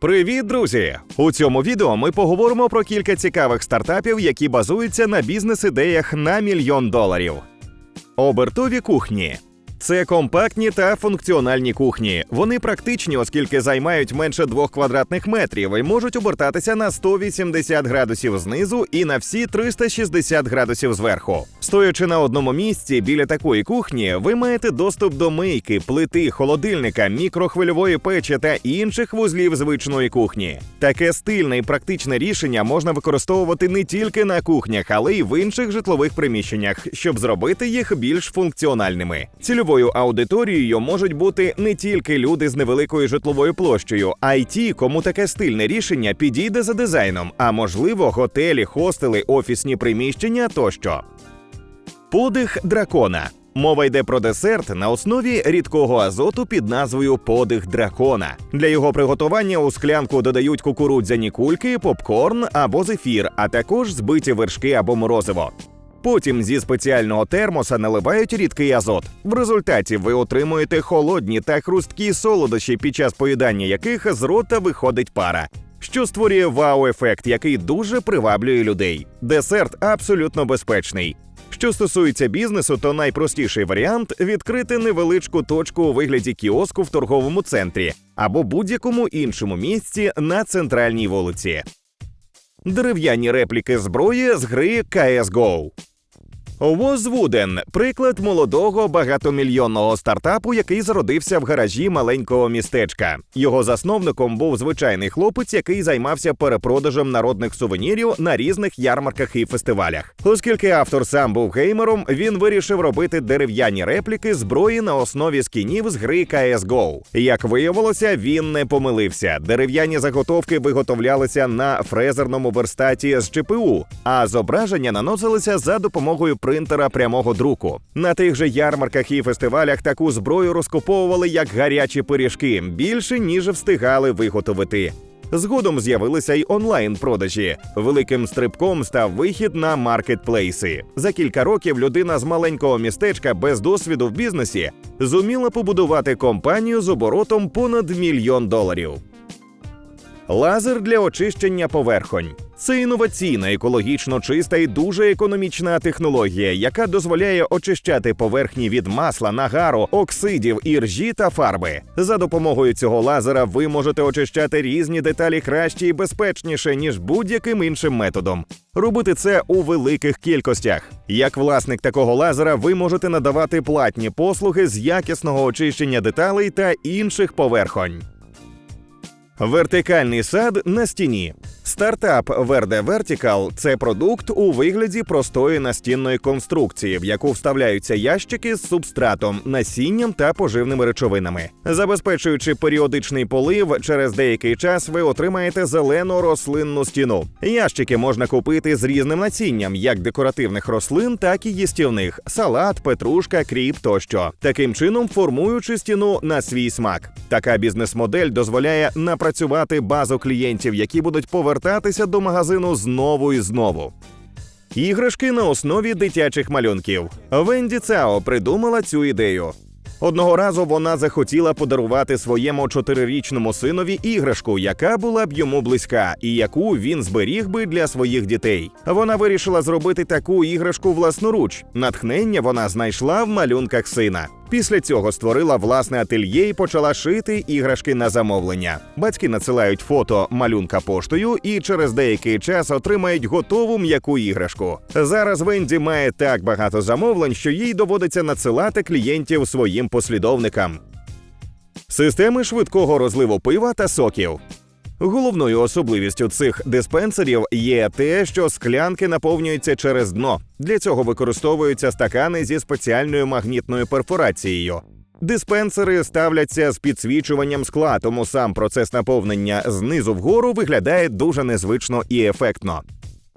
Привіт, друзі! У цьому відео ми поговоримо про кілька цікавих стартапів, які базуються на бізнес-ідеях на мільйон доларів. Обертові кухні. Це компактні та функціональні кухні. Вони практичні, оскільки займають менше двох квадратних метрів і можуть обертатися на 180 градусів знизу і на всі 360 градусів зверху. Стоячи на одному місці біля такої кухні, ви маєте доступ до мийки, плити, холодильника, мікрохвильової печі та інших вузлів звичної кухні. Таке стильне і практичне рішення можна використовувати не тільки на кухнях, але й в інших житлових приміщеннях, щоб зробити їх більш функціональними. Цільовою аудиторією можуть бути не тільки люди з невеликою житловою площею, а й ті, кому таке стильне рішення підійде за дизайном, а можливо, готелі, хостели, офісні приміщення тощо. Подих дракона. Мова йде про десерт на основі рідкого азоту під назвою подих дракона. Для його приготування у склянку додають кукурудзяні кульки, попкорн або зефір, а також збиті вершки або морозиво. Потім зі спеціального термоса наливають рідкий азот. В результаті ви отримуєте холодні та хрусткі солодощі, під час поїдання яких з рота виходить пара. Що створює вау-ефект, який дуже приваблює людей. Десерт абсолютно безпечний. Що стосується бізнесу, то найпростіший варіант відкрити невеличку точку у вигляді кіоску в торговому центрі або будь-якому іншому місці на центральній вулиці. Дерев'яні репліки зброї з гри CSGO. Возвуден приклад молодого багатомільйонного стартапу, який зародився в гаражі маленького містечка. Його засновником був звичайний хлопець, який займався перепродажем народних сувенірів на різних ярмарках і фестивалях. Оскільки автор сам був геймером, він вирішив робити дерев'яні репліки зброї на основі скінів з гри CSGO. Як виявилося, він не помилився. Дерев'яні заготовки виготовлялися на фрезерному верстаті з ЧПУ, а зображення наносилися за допомогою принтера прямого друку. На тих же ярмарках і фестивалях таку зброю розкуповували як гарячі пиріжки більше ніж встигали виготовити. Згодом з'явилися й онлайн-продажі. Великим стрибком став вихід на маркетплейси. За кілька років людина з маленького містечка без досвіду в бізнесі зуміла побудувати компанію з оборотом понад мільйон доларів. Лазер для очищення поверхонь. Це інноваційна, екологічно чиста і дуже економічна технологія, яка дозволяє очищати поверхні від масла, нагару, оксидів, іржі та фарби. За допомогою цього лазера ви можете очищати різні деталі краще і безпечніше, ніж будь-яким іншим методом. Робити це у великих кількостях. Як власник такого лазера, ви можете надавати платні послуги з якісного очищення деталей та інших поверхонь. Вертикальний сад на стіні. Стартап Verde Vertical – це продукт у вигляді простої настінної конструкції, в яку вставляються ящики з субстратом, насінням та поживними речовинами. Забезпечуючи періодичний полив, через деякий час ви отримаєте зелену рослинну стіну. Ящики можна купити з різним насінням, як декоративних рослин, так і їстівних салат, петрушка, кріп тощо. Таким чином формуючи стіну на свій смак. Така бізнес-модель дозволяє напрацювати базу клієнтів, які будуть повертатися до магазину знову і знову. Іграшки на основі дитячих малюнків. Венді Цао придумала цю ідею. Одного разу вона захотіла подарувати своєму чотирирічному синові іграшку, яка була б йому близька, і яку він зберіг би для своїх дітей. Вона вирішила зробити таку іграшку власноруч. Натхнення вона знайшла в малюнках сина. Після цього створила власне ательє і почала шити іграшки на замовлення. Батьки надсилають фото малюнка поштою і через деякий час отримають готову м'яку іграшку. Зараз Венді має так багато замовлень, що їй доводиться надсилати клієнтів своїм послідовникам. Системи швидкого розливу пива та соків. Головною особливістю цих диспенсерів є те, що склянки наповнюються через дно. Для цього використовуються стакани зі спеціальною магнітною перфорацією. Диспенсери ставляться з підсвічуванням скла, тому сам процес наповнення знизу вгору виглядає дуже незвично і ефектно.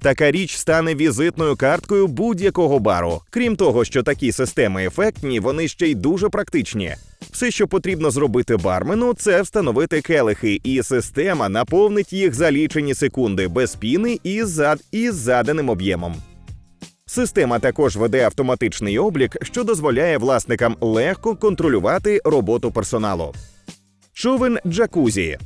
Така річ стане візитною карткою будь-якого бару. Крім того, що такі системи ефектні, вони ще й дуже практичні. Все, що потрібно зробити бармену, це встановити келихи, і система наповнить їх за лічені секунди без піни і зад із заданим об'ємом. Система також веде автоматичний облік, що дозволяє власникам легко контролювати роботу персоналу. Човен джакузі.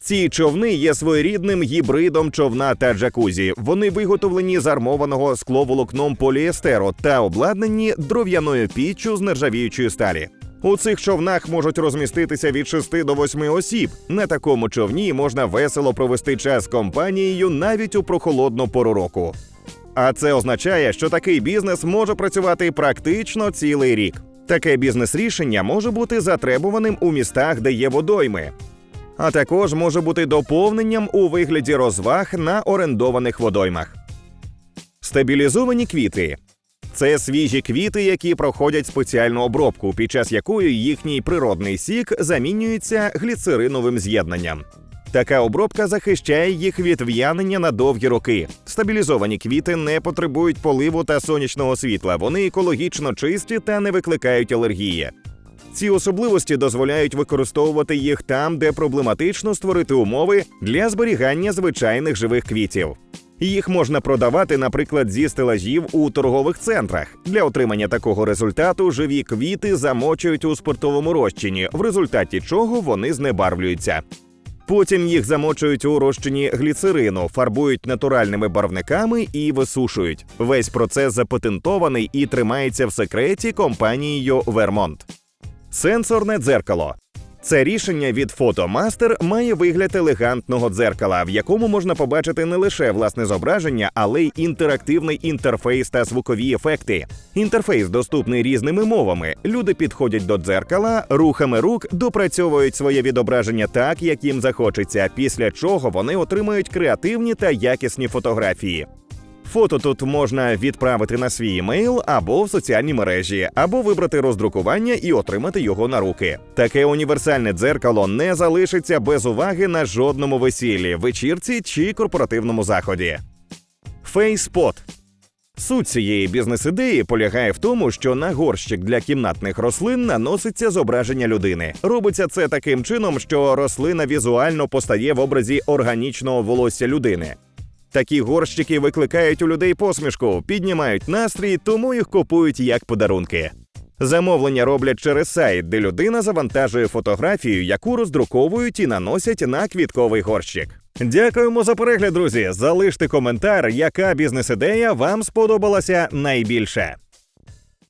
Ці човни є своєрідним гібридом човна та джакузі. Вони виготовлені з армованого скловолокном поліестеру та обладнані дров'яною піччю з нержавіючої сталі. У цих човнах можуть розміститися від 6 до 8 осіб. На такому човні можна весело провести час з компанією навіть у прохолодну пору року. А це означає, що такий бізнес може працювати практично цілий рік. Таке бізнес-рішення може бути затребуваним у містах, де є водойми, а також може бути доповненням у вигляді розваг на орендованих водоймах. Стабілізовані квіти це свіжі квіти, які проходять спеціальну обробку, під час якої їхній природний сік замінюється гліцериновим з'єднанням. Така обробка захищає їх від в'янення на довгі роки. Стабілізовані квіти не потребують поливу та сонячного світла. Вони екологічно чисті та не викликають алергії. Ці особливості дозволяють використовувати їх там, де проблематично створити умови для зберігання звичайних живих квітів. Їх можна продавати, наприклад, зі стелажів у торгових центрах. Для отримання такого результату живі квіти замочують у спиртовому розчині, в результаті чого вони знебарвлюються. Потім їх замочують у розчині гліцерину, фарбують натуральними барвниками і висушують. Весь процес запатентований і тримається в секреті компанією Vermont. Сенсорне дзеркало. Це рішення від Photomaster має вигляд елегантного дзеркала, в якому можна побачити не лише власне зображення, але й інтерактивний інтерфейс та звукові ефекти. Інтерфейс доступний різними мовами. Люди підходять до дзеркала, рухами рук допрацьовують своє відображення так, як їм захочеться, після чого вони отримують креативні та якісні фотографії. Фото тут можна відправити на свій емейл або в соціальні мережі, або вибрати роздрукування і отримати його на руки. Таке універсальне дзеркало не залишиться без уваги на жодному весіллі, вечірці чи корпоративному заході. Фейспот Суть цієї бізнес-ідеї полягає в тому, що на горщик для кімнатних рослин наноситься зображення людини. Робиться це таким чином, що рослина візуально постає в образі органічного волосся людини. Такі горщики викликають у людей посмішку, піднімають настрій, тому їх купують як подарунки. Замовлення роблять через сайт, де людина завантажує фотографію, яку роздруковують і наносять на квітковий горщик. Дякуємо за перегляд, друзі. Залиште коментар, яка бізнес-ідея вам сподобалася найбільше.